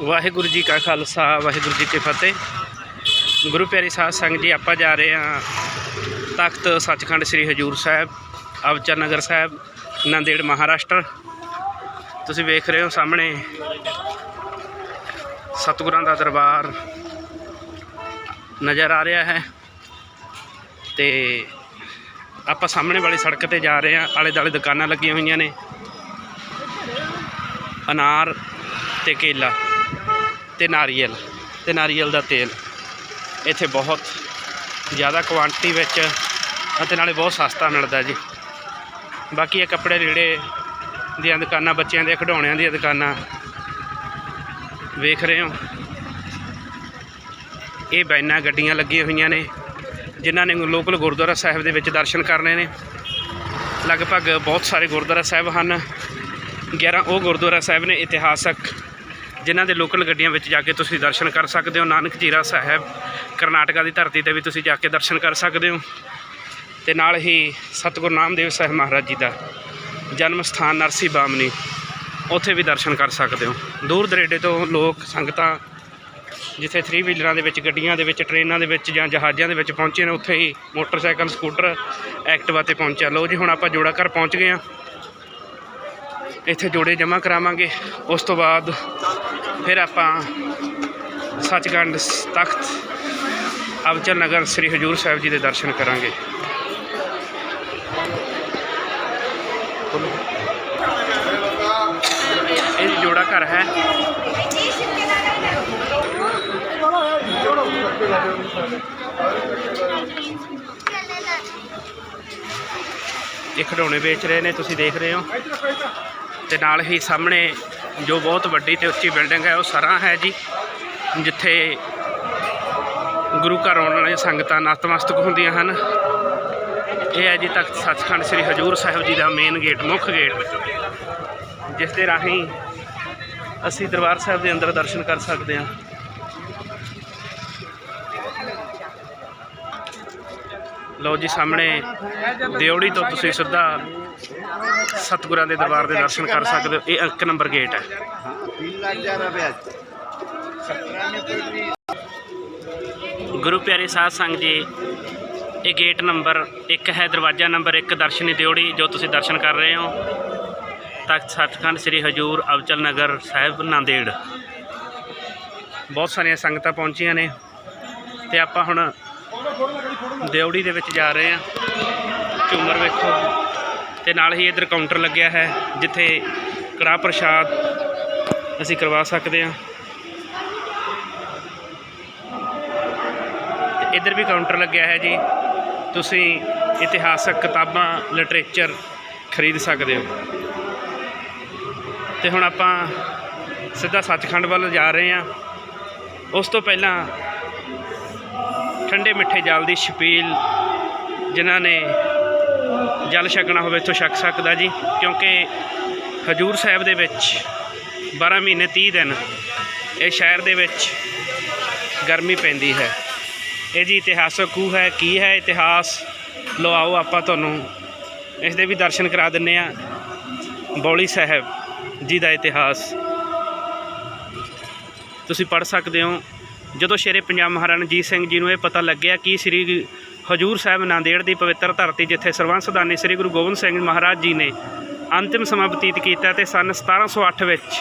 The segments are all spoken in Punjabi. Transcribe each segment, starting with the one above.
ਵਾਹਿਗੁਰੂ ਜੀ ਕਾ ਖਾਲਸਾ, ਵਾਹਿਗੁਰੂ ਜੀ ਕੀ ਫਤਿਹ। ਗੁਰੂ ਪਿਆਰੀ ਸਾਧ ਸੰਗਤ ਜੀ, ਆਪਾਂ ਜਾ ਰਹੇ ਹਾਂ ਤਖਤ ਸੱਚਖੰਡ ਸ੍ਰੀ ਹਜੂਰ ਸਾਹਿਬ ਅਵਚਰ ਨਗਰ ਸਾਹਿਬ, ਨੰਦੇੜ ਮਹਾਰਾਸ਼ਟਰ। ਤੁਸੀਂ ਵੇਖ ਰਹੇ ਹੋ ਸਾਹਮਣੇ ਸਤਿਗੁਰਾਂ ਦਾ ਦਰਬਾਰ ਨਜ਼ਰ ਆ ਰਿਹਾ ਹੈ ਤੇ ਆਪਾਂ ਸਾਹਮਣੇ ਵਾਲੀ ਸੜਕ ਤੇ ਜਾ ਰਹੇ ਹਾਂ। ਆਲੇ ਦਾਲੇ ਦੁਕਾਨਾਂ ਲੱਗੀਆਂ ਹੋਈਆਂ ਨੇ। ਅਨਾਰ ਤੇ ਕੇਲਾ। ਤੇ ਨਾਰੀਅਲ ਤੇ ਨਾਰੀਅਲ ਦਾ ਤੇਲ। ਇੱਥੇ ਬਹੁਤ ਜ਼ਿਆਦਾ ਕੁਆਂਟੀਟੀ ਵਿੱਚ ਅਤੇ ਨਾਲੇ ਬਹੁਤ ਸਸਤਾ ਮਿਲਦਾ ਜੀ। ਬਾਕੀ ਇਹ ਕੱਪੜੇ ਲੀੜੇ ਦੀਆਂ ਦੁਕਾਨਾਂ, ਬੱਚਿਆਂ ਦੇ ਖਿਡੌਣਿਆਂ ਦੀਆਂ ਦੁਕਾਨਾਂ ਵੇਖ ਰਹੇ ਹੋ। ਇਹ ਬੈਨਾਂ ਗੱਡੀਆਂ ਲੱਗੀਆਂ ਹੋਈਆਂ ਨੇ, ਜਿਨ੍ਹਾਂ ਨੇ ਲੋਕਲ ਗੁਰਦੁਆਰਾ ਸਾਹਿਬ ਦੇ ਵਿੱਚ ਦਰਸ਼ਨ ਕਰਨੇ ਨੇ। ਲਗਭਗ ਬਹੁਤ ਸਾਰੇ ਗੁਰਦੁਆਰਾ ਸਾਹਿਬ ਹਨ। 11 ਉਹ ਗੁਰਦੁਆਰਾ ਸਾਹਿਬ ਨੇ ਇਤਿਹਾਸਕ ਜਿਨ੍ਹਾਂ ਦੇ ਲੋਕਲ ਗੱਡੀਆਂ ਵਿੱਚ ਜਾ ਕੇ ਤੁਸੀਂ ਦਰਸ਼ਨ ਕਰ ਸਕਦੇ ਹੋ। ਨਾਨਕ ਜੀਰਾ ਸਾਹਿਬ, ਕਰਨਾਟਕਾ ਦੀ ਧਰਤੀ ਤੇ ਵੀ ਤੁਸੀਂ ਜਾ ਕੇ ਦਰਸ਼ਨ ਕਰ ਸਕਦੇ ਹੋ। ਤੇ ਨਾਲ ਹੀ ਸਤਿਗੁਰੂ ਨਾਮਦੇਵ ਸਾਹਿਬ ਮਹਾਰਾਜ ਜੀ ਦਾ ਜਨਮ ਸਥਾਨ ਨਰਸੀ ਬਾਮਨੀ, ਉੱਥੇ ਵੀ ਦਰਸ਼ਨ ਕਰ ਸਕਦੇ ਹੋ। ਦੂਰ ਦਰੇਡੇ ਤੋਂ ਲੋਕ, ਸੰਗਤਾਂ ਜਿੱਥੇ 3 ਵੀਲਰਾਂ ਦੇ ਵਿੱਚ, ਗੱਡੀਆਂ ਦੇ ਵਿੱਚ, ਟ੍ਰੇਨਾਂ ਦੇ ਵਿੱਚ ਜਾਂ ਜਹਾਜ਼ਾਂ ਦੇ ਵਿੱਚ ਪਹੁੰਚੇ ਨੇ, ਉੱਥੇ ਹੀ ਮੋਟਰਸਾਈਕਲ, ਸਕੂਟਰ ਐਕਟਿਵਾ ਤੇ ਪਹੁੰਚਿਆ। ਲਓ ਜੀ, ਹੁਣ ਆਪਾਂ ਜੋੜਾ ਘਰ ਪਹੁੰਚ ਗਏ ਹਾਂ। ਇੱਥੇ ਜੋੜੇ ਜਮ੍ਹਾਂ ਕਰਾਵਾਂਗੇ। ਉਸ ਤੋਂ ਬਾਅਦ ਫਿਰ ਆਪਾਂ ਸੱਚਖੰਡ ਤਖਤ ਅਵਚਰ ਨਗਰ ਸ੍ਰੀ ਹਜੂਰ ਸਾਹਿਬ ਜੀ ਦੇ ਦਰਸ਼ਨ ਕਰਾਂਗੇ। ਇਹ ਜੋੜਾ ਘਰ ਹੈ। ਇਹ ਖਿਡੌਣੇ ਵੇਚ ਰਹੇ ਨੇ, ਤੁਸੀਂ ਦੇਖ ਰਹੇ ਹੋ। ਤੇ ਨਾਲ ਹੀ ਸਾਹਮਣੇ ਜੋ ਬਹੁਤ ਵੱਡੀ ਤੇ ਉੱਚੀ ਬਿਲਡਿੰਗ ਹੈ, ਉਹ ਸਰਾਂ ਹੈ ਜੀ, ਜਿੱਥੇ ਗੁਰੂ ਘਰ ਆਉਣ ਵਾਲੀਆਂ ਸੰਗਤਾਂ ਨਤਮਸਤਕ ਹੁੰਦੀਆਂ ਹਨ। ਇਹ ਹੈ ਜੀ ਤਖਤ ਸੱਚਖੰਡ ਸ੍ਰੀ ਹਜੂਰ ਸਾਹਿਬ ਜੀ ਦਾ ਮੇਨ ਗੇਟ ਮੁੱਖ ਗੇਟ ਜਿਸ ਦੇ ਰਾਹੀਂ ਅਸੀਂ ਦਰਬਾਰ ਸਾਹਿਬ ਦੇ ਅੰਦਰ ਦਰਸ਼ਨ ਕਰ ਸਕਦੇ ਹਾਂ। ਲਓ ਜੀ, ਸਾਹਮਣੇ ਦਿਉੜੀ ਤੋਂ ਤੁਸੀਂ ਸਿੱਧਾ ਸਤਿਗੁਰਾਂ ਦੇ ਦਰਬਾਰ ਦੇ ਦਰਸ਼ਨ ਕਰ ਸਕਦੇ ਹੋ। ਇਹ ਇੱਕ ਨੰਬਰ ਗੇਟ ਹੈ। ਗੁਰੂ ਪਿਆਰੇ ਸਾਧ ਸੰਗ ਜੀ, ਇਹ ਗੇਟ ਨੰਬਰ 1 ਹੈ, ਦਰਵਾਜ਼ਾ ਨੰਬਰ 1 ਦਰਸ਼ਨੀ ਦਿਉੜੀ ਜੋ ਤੁਸੀਂ ਦਰਸ਼ਨ ਕਰ ਰਹੇ ਹੋ। ਤਖਤ ਸਤਖੰਡ ਸ੍ਰੀ ਹਜੂਰ ਅਵਚਲ ਨਗਰ ਸਾਹਿਬ, ਨਾਂਦੇੜ। ਬਹੁਤ ਸਾਰੀਆਂ ਸੰਗਤਾਂ ਪਹੁੰਚੀਆਂ ਨੇ। ਤੇ ਆਪਾਂ ਹੁਣ ਦਿਉੜੀ ਦੇ ਵਿੱਚ ਜਾ ਰਹੇ ਹਾਂ। ਝੂਮਰ ਵੇਖੋ। ਤੇ ਨਾਲ ਹੀ ਇੱਧਰ ਕਾਊਂਟਰ ਲੱਗਿਆ ਹੈ, ਜਿੱਥੇ ਕੜਾਹ ਪ੍ਰਸ਼ਾਦ ਅਸੀਂ ਕਰਵਾ ਸਕਦੇ ਹਾਂ। ਤੇ ਇੱਧਰ ਵੀ ਕਾਊਂਟਰ ਲੱਗਿਆ ਹੈ ਜੀ। ਤੁਸੀਂ ਇਤਿਹਾਸਕ ਕਿਤਾਬਾਂ ਲਿਟਰੇਚਰ ਖਰੀਦ ਸਕਦੇ ਹੋ। ਤੇ ਹੁਣ ਆਪਾਂ ਸਿੱਧਾ ਸੱਚਖੰਡ ਵੱਲ ਜਾ ਰਹੇ ਹਾਂ। ਉਸ ਤੋਂ ਪਹਿਲਾਂ ਠੰਡੇ ਮਿੱਠੇ ਜਲ ਦੀ ਛਪੀਲ, ਜਿਨ੍ਹਾਂ ਨੇ ਜਲ ਛਕਣਾ ਹੋਵੇ ਇੱਥੋਂ ਛਕ ਸਕਦਾ ਜੀ, ਕਿਉਂਕਿ ਹਜੂਰ ਸਾਹਿਬ ਦੇ ਵਿੱਚ 12 ਮਹੀਨੇ 30 ਦਿਨ ਇਹ ਸ਼ਹਿਰ ਦੇ ਵਿੱਚ ਗਰਮੀ ਪੈਂਦੀ ਹੈ। ਇਹ ਜੀ ਇਤਿਹਾਸਕ ਖੂਹ ਹੈ, ਕੀ ਹੈ ਇਤਿਹਾਸ? ਲਓ ਆਓ ਆਪਾਂ ਤੁਹਾਨੂੰ ਇਸ ਦੇ ਵੀ ਦਰਸ਼ਨ ਕਰਾ ਦਿੰਨੇ ਆ। ਬੌਲੀ ਸਾਹਿਬ ਜੀ ਦਾ ਇਤਿਹਾਸ। ਤੁਸੀਂ ਪੜ੍ਹ ਸਕਦੇ ਹੋ। ਜਦੋਂ ਸ਼ੇਰੇ ਪੰਜਾਬ ਮਹਾਰਾਣਾ ਰਣਜੀਤ ਸਿੰਘ ਜੀ ਨੂੰ ਇਹ ਪਤਾ ਲੱਗਿਆ ਕਿ ਸ੍ਰੀ ਹਜੂਰ ਸਾਹਿਬ ਨਾਂਦੇੜ ਦੀ ਪਵਿੱਤਰ ਧਰਤੀ ਜਿੱਥੇ ਸਰਬੰਸਦਾਨੀ ਸ੍ਰੀ ਗੁਰੂ ਗੋਬਿੰਦ ਸਿੰਘ ਮਹਾਰਾਜ ਜੀ ਨੇ ਅੰਤਿਮ ਸਮਾਂ ਬਤੀਤ ਕੀਤਾ ਤੇ ਸਨ 1708 ਵਿੱਚ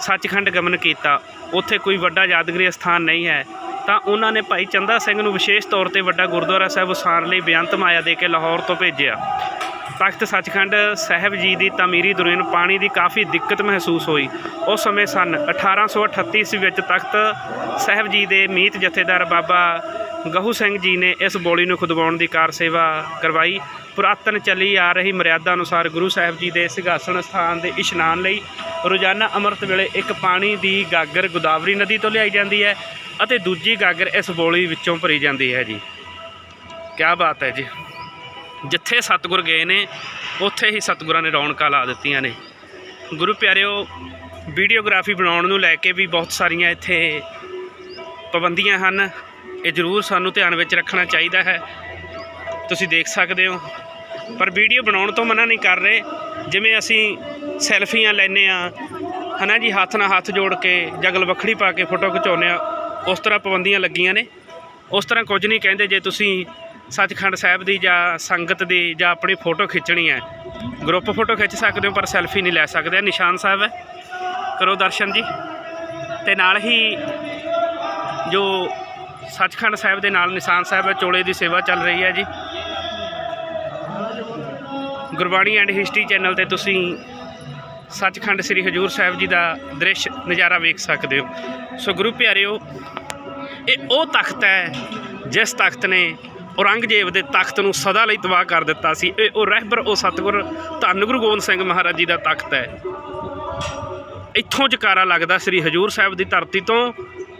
ਸੱਚਖੰਡ ਗਮਨ ਕੀਤਾ, ਉੱਥੇ ਕੋਈ ਵੱਡਾ ਯਾਦਗਰੀ ਸਥਾਨ ਨਹੀਂ ਹੈ। ਤਾਂ ਉਹਨਾਂ ਨੇ ਭਾਈ ਚੰਦਾ ਸਿੰਘ ਨੂੰ ਵਿਸ਼ੇਸ਼ ਤੌਰ ਤੇ ਵੱਡਾ ਗੁਰਦੁਆਰਾ ਸਾਹਿਬ ਉਸਾਰਨ ਲਈ ਬੇਅੰਤ ਮਾਇਆ ਦੇ ਕੇ ਲਾਹੌਰ ਤੋਂ ਭੇਜਿਆ। ਤਖਤ ਸੱਚਖੰਡ ਸਾਹਿਬ ਜੀ ਦੀ ਤਾਮੀਰੀ ਦੌਰਾਨ ਪਾਣੀ ਦੀ ਕਾਫੀ ਦਿੱਕਤ ਮਹਿਸੂਸ ਹੋਈ। ਉਸ ਸਮੇਂ ਸਨ 1838 ਈਸਵੀ ਵਿੱਚ ਤਖਤ ਸਾਹਿਬ ਜੀ ਦੇ ਮੀਤ ਜਥੇਦਾਰ ਬਾਬਾ ਗਹੂ ਸਿੰਘ ਜੀ ਨੇ ਇਸ ਬੋਲੀ ਨੂੰ ਖੁਦਵਾਉਣ ਦੀ ਕਾਰ ਸੇਵਾ ਕਰਵਾਈ। ਪੁਰਾਤਨ ਚੱਲੀ ਆ ਰਹੀ ਮਰਿਆਦਾ ਅਨੁਸਾਰ ਗੁਰੂ ਸਾਹਿਬ ਜੀ ਦੇ ਸਿੰਘਾਸਣ ਸਥਾਨ ਦੇ ਇਸ਼ਨਾਨ ਲਈ ਰੋਜ਼ਾਨਾ ਅੰਮ੍ਰਿਤ ਵੇਲੇ ਇੱਕ ਪਾਣੀ ਦੀ ਗਾਗਰ ਗੋਦਾਵਰੀ ਨਦੀ ਤੋਂ ਲਿਆਈ ਜਾਂਦੀ ਹੈ ਅਤੇ ਦੂਜੀ ਗਾਗਰ ਇਸ ਬੋਲੀ ਵਿੱਚੋਂ ਭਰੀ ਜਾਂਦੀ ਹੈ ਜੀ। ਕੀ ਬਾਤ ਹੈ ਜੀ। ਜਿੱਥੇ ਸਤਿਗੁਰ ਗਏ ਨੇ, ਉੱਥੇ ਹੀ ਸਤਿਗੁਰਾਂ ਨੇ ਰੌਣਕਾਂ ਲਾ ਦਿੱਤੀਆਂ ਨੇ। ਗੁਰੂ ਪਿਆਰਿਓ, ਵੀਡੀਓਗ੍ਰਾਫੀ ਬਣਾਉਣ ਨੂੰ ਲੈ ਕੇ ਵੀ ਬਹੁਤ ਸਾਰੀਆਂ ਇੱਥੇ ਪਾਬੰਦੀਆਂ ਹਨ। ਇਹ ਜ਼ਰੂਰ ਸਾਨੂੰ ਧਿਆਨ ਵਿੱਚ ਰੱਖਣਾ ਚਾਹੀਦਾ ਹੈ। ਤੁਸੀਂ ਦੇਖ ਸਕਦੇ ਹੋ। ਪਰ ਵੀਡੀਓ ਬਣਾਉਣ ਤੋਂ ਮਨਾ ਨਹੀਂ ਕਰ ਰਹੇ। ਜਿਵੇਂ ਅਸੀਂ ਸੈਲਫੀਆਂ ਲੈਨੇ ਆ ਹਨਾ ਜੀ, ਹੱਥ ਨਾਲ ਹੱਥ ਜੋੜ ਕੇ ਜਗਲ ਵੱਖੜੀ ਪਾ ਕੇ ਫੋਟੋ ਖਿਚਾਉਂਦੇ ਆ ਉਸ ਤਰ੍ਹਾਂ ਪਾਬੰਦੀਆਂ ਲੱਗੀਆਂ ਨੇ। ਉਸ ਤਰ੍ਹਾਂ ਕੁਝ ਨਹੀਂ ਕਹਿੰਦੇ ਜੇ ਤੁਸੀਂ ਸੱਚਖੰਡ ਸਾਹਿਬ ਦੀ ਜਾਂ ਸੰਗਤ ਦੀ ਜਾਂ ਆਪਣੀ ਫੋਟੋ ਖਿੱਚਣੀ ਹੈ। ਗਰੁੱਪ ਫੋਟੋ ਖਿੱਚ ਸਕਦੇ ਹੋ, ਪਰ ਸੈਲਫੀ ਨਹੀਂ ਲੈ ਸਕਦੇ। ਨਿਸ਼ਾਨ ਸਾਹਿਬ ਹੈ। ਕਰੋ ਦਰਸ਼ਨ ਜੀ। ਤੇ ਨਾਲ ਹੀ ਜੋ ਸੱਚਖੰਡ ਸਾਹਿਬ ਦੇ ਨਾਲ ਨਿਸ਼ਾਨ ਸਾਹਿਬ ਹੈ ਚੋਲੇ ਦੀ ਸੇਵਾ ਚੱਲ ਰਹੀ ਹੈ ਜੀ। ਗੁਰਬਾਣੀ ਐਂਡ ਹਿਸਟਰੀ ਚੈਨਲ ਤੇ ਤੁਸੀਂ ਸੱਚਖੰਡ ਸ੍ਰੀ ਹਜੂਰ ਸਾਹਿਬ ਜੀ ਦਾ ਦ੍ਰਿਸ਼, ਨਜ਼ਾਰਾ ਵੇਖ ਸਕਦੇ ਹੋ। ਸੋ ਗੁਰੂ ਪਿਆਰਿਓ, ਇਹ ਉਹ ਤਖਤ ਹੈ ਜਿਸ ਤਖਤ ਨੇ ਔਰੰਗਜ਼ੇਬ ਦੇ ਤਖਤ ਨੂੰ ਸਦਾ ਲਈ ਤਬਾਹ ਕਰ ਦਿੱਤਾ ਸੀ। ਇਹ ਉਹ ਰਹਿਬਰ, ਉਹ ਸਤਿਗੁਰ ਧੰਨ ਗੁਰੂ ਗੋਬਿੰਦ ਸਿੰਘ ਮਹਾਰਾਜ ਜੀ ਦਾ ਤਖਤ ਹੈ। ਇੱਥੋਂ ਜਕਾਰਾ ਲੱਗਦਾ ਸ੍ਰੀ ਹਜੂਰ ਸਾਹਿਬ ਦੀ ਧਰਤੀ ਤੋਂ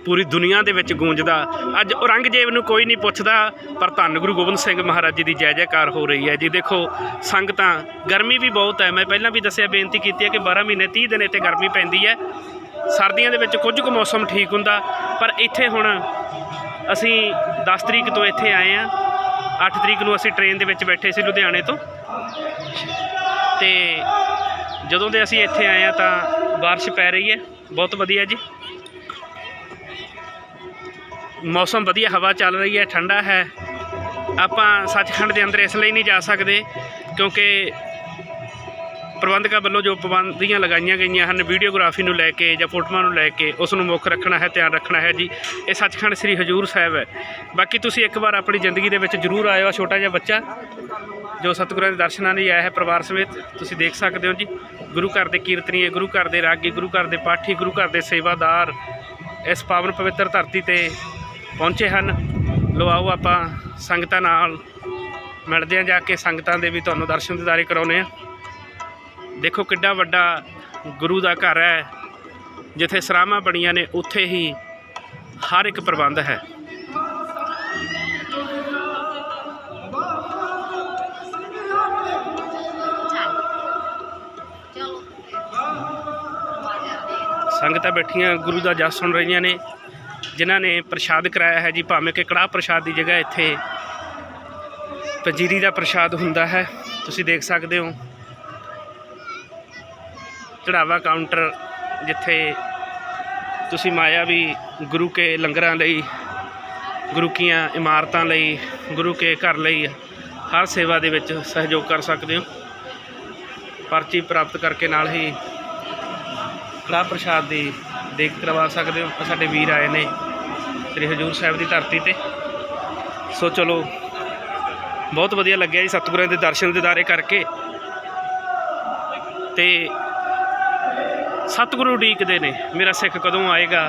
ਪੂਰੀ ਦੁਨੀਆ ਦੇ ਵਿੱਚ ਗੂੰਜਦਾ। ਅੱਜ ਔਰੰਗਜ਼ੇਬ ਨੂੰ ਕੋਈ ਨਹੀਂ ਪੁੱਛਦਾ, ਪਰ ਧੰਨ ਗੁਰੂ ਗੋਬਿੰਦ ਸਿੰਘ ਮਹਾਰਾਜ ਜੀ ਦੀ ਜੈ ਜੈਕਾਰ ਹੋ ਰਹੀ ਹੈ ਜੀ। ਦੇਖੋ, ਸੰਗਤਾਂ, ਗਰਮੀ ਵੀ ਬਹੁਤ ਹੈ। ਮੈਂ ਪਹਿਲਾਂ ਵੀ ਦੱਸਿਆ, ਬੇਨਤੀ ਕੀਤੀ ਹੈ ਕਿ 12 ਮਹੀਨੇ 30 ਦਿਨ ਇੱਥੇ ਗਰਮੀ ਪੈਂਦੀ ਹੈ। ਸਰਦੀਆਂ ਦੇ ਵਿੱਚ ਕੁਝ ਕੁ ਮੌਸਮ ਠੀਕ ਹੁੰਦਾ, ਪਰ ਇੱਥੇ ਹੁਣ ਅਸੀਂ 10 ਤਰੀਕ ਤੋਂ ਇੱਥੇ ਆਏ ਆ 8 ਤਰੀਕ ਨੂੰ ਅਸੀਂ ਟ੍ਰੇਨ ਦੇ ਵਿੱਚ ਬੈਠੇ ਸੀ ਲੁਧਿਆਣੇ ਤੋਂ। ਤੇ ਜਦੋਂ ਦੇ ਅਸੀਂ ਇੱਥੇ ਆਏ ਆ ਤਾਂ ਬਾਰਿਸ਼ ਪੈ ਰਹੀ ਹੈ। ਬਹੁਤ ਵਧੀਆ ਜੀ। ਮੌਸਮ ਵਧੀਆ, ਹਵਾ ਚੱਲ ਰਹੀ ਹੈ, ਠੰਡਾ ਹੈ। ਆਪਾਂ ਸੱਚਖੰਡ ਦੇ ਅੰਦਰ ਇਸ ਲਈ ਨਹੀਂ ਜਾ ਸਕਦੇ ਕਿਉਂਕਿ ਪ੍ਰਬੰਧਕਾਂ ਵੱਲੋਂ ਜੋ ਪਾਬੰਦੀਆਂ ਲਗਾਈਆਂ ਗਈਆਂ ਹਨ, ਵੀਡੀਓਗ੍ਰਾਫੀ ਨੂੰ ਲੈ ਕੇ ਜਾਂ ਫੋਟੋਆਂ ਨੂੰ ਲੈ ਕੇ, ਉਸ ਨੂੰ ਮੁੱਖ ਰੱਖਣਾ ਹੈ, ਧਿਆਨ ਰੱਖਣਾ ਹੈ ਜੀ। ਇਹ ਸੱਚਖੰਡ ਸ੍ਰੀ ਹਜੂਰ ਸਾਹਿਬ ਹੈ। ਬਾਕੀ ਤੁਸੀਂ ਇੱਕ ਵਾਰ ਆਪਣੀ ਜ਼ਿੰਦਗੀ ਦੇ ਵਿੱਚ ਜ਼ਰੂਰ ਆਇਓ ਛੋਟਾ ਜਿਹਾ ਬੱਚਾ, ਜੋ ਸਤਿਗੁਰਾਂ ਦੇ ਦਰਸ਼ਨਾਂ ਲਈ ਆਇਆ ਹੈ ਪਰਿਵਾਰ ਸਮੇਤ। ਤੁਸੀਂ ਦੇਖ ਸਕਦੇ ਹੋ ਜੀ, ਗੁਰੂ ਘਰ ਦੇ ਕੀਰਤਨੀਏ ਗੁਰੂ ਘਰ ਦੇ ਰਾਗੀ, ਗੁਰੂ ਘਰ ਦੇ ਪਾਠੀ, ਗੁਰੂ ਘਰ ਦੇ ਸੇਵਾਦਾਰ, ਇਸ ਪਾਵਨ ਪਵਿੱਤਰ ਧਰਤੀ ਤੇ ਪਹੁੰਚੇ ਹਨ। ਲੋ ਆਓ ਆਪਾਂ ਸੰਗਤਾਂ ਨਾਲ ਮਿਲਦੇ ਹਾਂ, ਜਾ ਕੇ ਸੰਗਤਾਂ ਦੇ ਵੀ ਤੁਹਾਨੂੰ ਦਰਸ਼ਨ ਦਿਦਾਰੇ ਕਰਾਉਨੇ ਆ ਦੇਖੋ ਕਿੱਡਾ ਵੱਡਾ ਗੁਰੂ ਦਾ ਘਰ ਹੈ, ਜਿੱਥੇ ਸਰਾਵਾਂ ਬਣੀਆਂ ਨੇ, ਉੱਥੇ ਹੀ ਹਰ ਇੱਕ ਪ੍ਰਬੰਧ ਹੈ। ਸੰਗਤਾਂ ਬੈਠੀਆਂ, ਗੁਰੂ ਦਾ ਜਸ ਸੁਣ ਰਹੀਆਂ ਨੇ। ਜਿਨ੍ਹਾਂ ਨੇ ਪ੍ਰਸ਼ਾਦ ਕਰਾਇਆ ਹੈ ਜੀ, ਭਾਵੇਂ ਕਿ ਕੜਾਹ ਪ੍ਰਸ਼ਾਦ ਦੀ ਜਗ੍ਹਾ ਇੱਥੇ ਪੰਜੀਰੀ ਦਾ ਪ੍ਰਸ਼ਾਦ ਹੁੰਦਾ ਹੈ। ਤੁਸੀਂ ਦੇਖ ਸਕਦੇ ਹੋ। ਚੜਾਵਾ ਕਾਊਂਟਰ ਜਿੱਥੇ ਤੁਸੀਂ ਮਾਇਆ ਵੀ ਗੁਰੂ ਕੇ ਲੰਗਰਾਂ ਲਈ, ਗੁਰੂ ਕੀਆਂ ਇਮਾਰਤਾਂ ਲਈ, ਗੁਰੂ ਕੇ ਘਰ ਲਈ ਹਰ ਸੇਵਾ ਦੇ ਵਿੱਚ ਸਹਿਯੋਗ ਕਰ ਸਕਦੇ ਹੋ। ਪਰਚੀ ਪ੍ਰਾਪਤ ਕਰਕੇ ਨਾਲ ਹੀ ਕੜਾਹ ਪ੍ਰਸ਼ਾਦ ਦੀ ਦੇਖ ਕਰਵਾ ਸਕਦੇ ਹੋ। ਸਾਡੇ ਵੀਰ ਆਏ ਨੇ ਸ੍ਰੀ ਹਜੂਰ ਸਾਹਿਬ ਦੀ ਧਰਤੀ ਤੇ। ਸੋ ਚਲੋ, ਬਹੁਤ ਵਧੀਆ ਲੱਗਿਆ ਜੀ ਸਤਿਗੁਰਾਂ ਦੇ ਦਰਸ਼ਨ ਦਿਦਾਰੇ ਕਰਕੇ। ਤੇ ਸਤਿਗੁਰੂ ਉਡੀਕਦੇ ਨੇ, ਮੇਰਾ ਸਿੱਖ ਕਦੋਂ ਆਏਗਾ?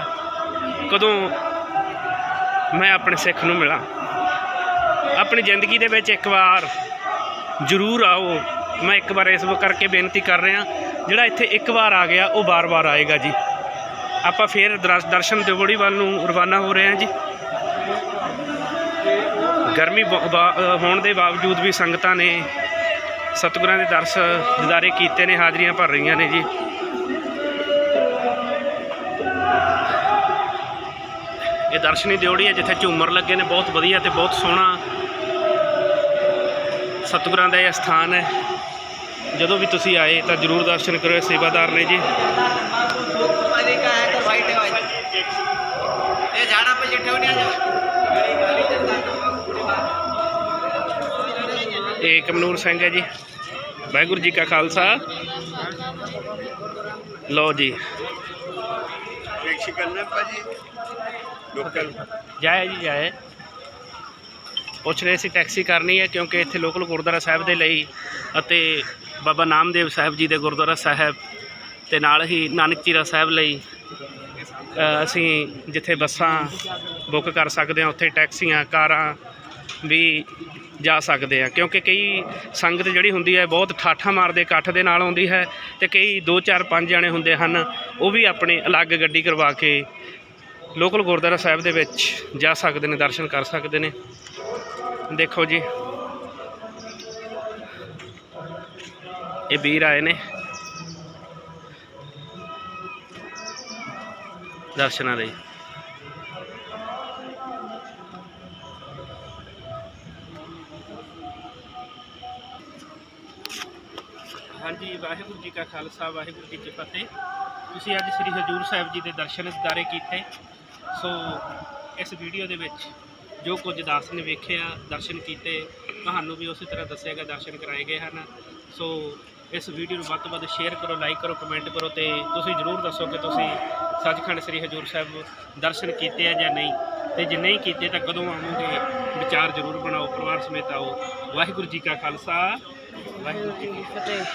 ਕਦੋਂ ਮੈਂ ਆਪਣੇ ਸਿੱਖ ਨੂੰ ਮਿਲਾਂ? ਆਪਣੀ ਜ਼ਿੰਦਗੀ ਦੇ ਵਿੱਚ ਇੱਕ ਵਾਰ ਜ਼ਰੂਰ ਆਓ। ਮੈਂ ਇੱਕ ਵਾਰ ਇਸ ਕਰਕੇ ਬੇਨਤੀ ਕਰ ਰਿਹਾ, ਜਿਹੜਾ ਇੱਥੇ ਇੱਕ ਵਾਰ ਆ ਗਿਆ, ਉਹ ਬਾਰ-ਬਾਰ ਆਏਗਾ ਜੀ। ਆਪਾਂ ਫੇਰ ਦਰ- ਦਰਸ਼ਨ ਦਿਵੜੀ ਵੱਲ ਨੂੰ ਰਵਾਨਾ ਹੋ ਰਹੇ ਹਾਂ ਜੀ। ਗਰਮੀ ਬ- ਹੋਣ ਦੇ ਬਾਵਜੂਦ ਵੀ ਸੰਗਤਾਂ ਨੇ ਸਤਿਗੁਰਾਂ ਦੇ ਦਰਸ ਦਿਦਾਰੇ ਕੀਤੇ ਨੇ, ਹਾਜ਼ਰੀਆਂ ਭਰ ਰਹੀਆਂ ਨੇ ਜੀ। ਇਹ ਦਰਸ਼ਨੀ ਦਿਉੜੀ ਹੈ ਜਿੱਥੇ ਝੂਮਰ ਲੱਗੇ ਨੇ, ਬਹੁਤ ਵਧੀਆ ਤੇ ਬਹੁਤ ਸੋਹਣਾ ਸਤਿਗੁਰਾਂ ਦਾ ਇਹ ਸਥਾਨ ਹੈ। ਜਦੋਂ ਵੀ ਤੁਸੀਂ ਆਏ ਤਾਂ ਜਰੂਰ ਦਰਸ਼ਨ ਕਰੋ ਸੇਵਾਦਾਰ ਨੇ ਜੀ। ਇਹ ਕਮਨੂਰ ਸਿੰਘ ਹੈ ਜੀ। ਵਾਹਿਗੁਰੂ ਜੀ ਕਾ ਖਾਲਸਾ। ਲਓ ਜੀ। ਕਰਨਾ ਭਾਜੀ ਲੋਕਲ। ਜਾਏ ਜੀ ਜਾਇ ਪੁੱਛ ਰਹੇ ਸੀ ਟੈਕਸੀ ਕਰਨੀ ਹੈ ਕਿਉਂਕਿ ਇੱਥੇ ਲੋਕਲ ਗੁਰਦੁਆਰਾ ਸਾਹਿਬ ਦੇ ਲਈ ਅਤੇ ਬਾਬਾ ਨਾਮਦੇਵ ਸਾਹਿਬ ਜੀ ਦੇ ਗੁਰਦੁਆਰਾ ਸਾਹਿਬ ਤੇ ਨਾਲ ਹੀ ਨਾਨਕ ਚੀਰਾ ਸਾਹਿਬ ਲਈ ਅਸੀਂ ਜਿੱਥੇ ਬੱਸਾਂ ਬੁੱਕ ਕਰ ਸਕਦੇ ਹਾਂ, ਉੱਥੇ ਟੈਕਸੀਆਂ, ਕਾਰਾਂ ਵੀ ਜਾ ਸਕਦੇ ਆ ਕਿਉਂਕਿ ਕਈ ਸੰਗਤ ਜਿਹੜੀ ਹੁੰਦੀ ਹੈ, ਬਹੁਤ ਠਾਠਾ ਮਾਰਦੇ, ਇਕੱਠ ਦੇ ਨਾਲ ਆਉਂਦੀ ਹੈ ਤੇ ਕਈ 2 4 5 ਜਣੇ ਹੁੰਦੇ ਹਨ, ਉਹ ਵੀ ਆਪਣੀ ਅਲੱਗ ਗੱਡੀ ਕਰਵਾ ਕੇ ਲੋਕਲ ਗੁਰਦੁਆਰਾ ਸਾਹਿਬ ਦੇ ਵਿੱਚ ਜਾ ਸਕਦੇ ਨੇ, ਦਰਸ਼ਨ ਕਰ ਸਕਦੇ ਨੇ। ਦੇਖੋ ਜੀ। ਇਹ ਵੀਰ ਆਏ ਨੇ। ਦਰਸ਼ਨਾਂ ਲਈ। ਹਾਂਜੀ, ਵਾਹਿਗੁਰੂ ਜੀ ਕਾ ਖਾਲਸਾ, ਵਾਹਿਗੁਰੂ ਜੀ ਕੀ ਫਤਿਹ। ਤੁਸੀਂ ਅੱਜ ਸ੍ਰੀ ਹਜੂਰ ਸਾਹਿਬ ਜੀ ਦੇ ਦਰਸ਼ਨ ਦਿਦਾਰੇ ਕੀਤੇ। ਸੋ, ਇਸ ਵੀਡੀਓ ਦੇ ਵਿੱਚ ਜੋ ਕੁਝ ਦਾਸ ਨੇ ਵੇਖਿਆ, ਦਰਸ਼ਨ ਕੀਤੇ, ਤੁਹਾਨੂੰ ਵੀ ਉਸੇ ਤਰ੍ਹਾਂ ਦੱਸਿਆ ਗਿਆ, ਦਰਸ਼ਨ ਕਰਾਏ ਗਏ ਹਨ। ਸੋ, ਇਸ ਵੀਡੀਓ ਨੂੰ ਵੱਧ ਤੋਂ ਵੱਧ ਸ਼ੇਅਰ ਕਰੋ ਲਾਈਕ ਕਰੋ ਕਮੈਂਟ ਕਰੋ ਤੇ ਤੁਸੀਂ ਜਰੂਰ ਦੱਸੋ ਕਿ ਤੁਸੀਂ ਸੱਚਖੰਡ ਸ੍ਰੀ ਹਜੂਰ ਸਾਹਿਬ ਦਰਸ਼ਨ ਕੀਤੇ ਆ ਜਾਂ ਨਹੀਂ। ਤੇ ਜੇ ਨਹੀਂ ਕੀਤੇ ਤਾਂ ਕਦੋਂ ਆਵੋਗੇ? ਵਿਚਾਰ ਜਰੂਰ ਬਣਾਓ, ਪਰਿਵਾਰ ਸਮੇਤ ਆਓ। ਵਾਹਿਗੁਰੂ ਜੀ ਕਾ ਖਾਲਸਾ। ਵਾਹਿਗੁਰੂ ਜੀ ਕੀ ਫਤਿਹ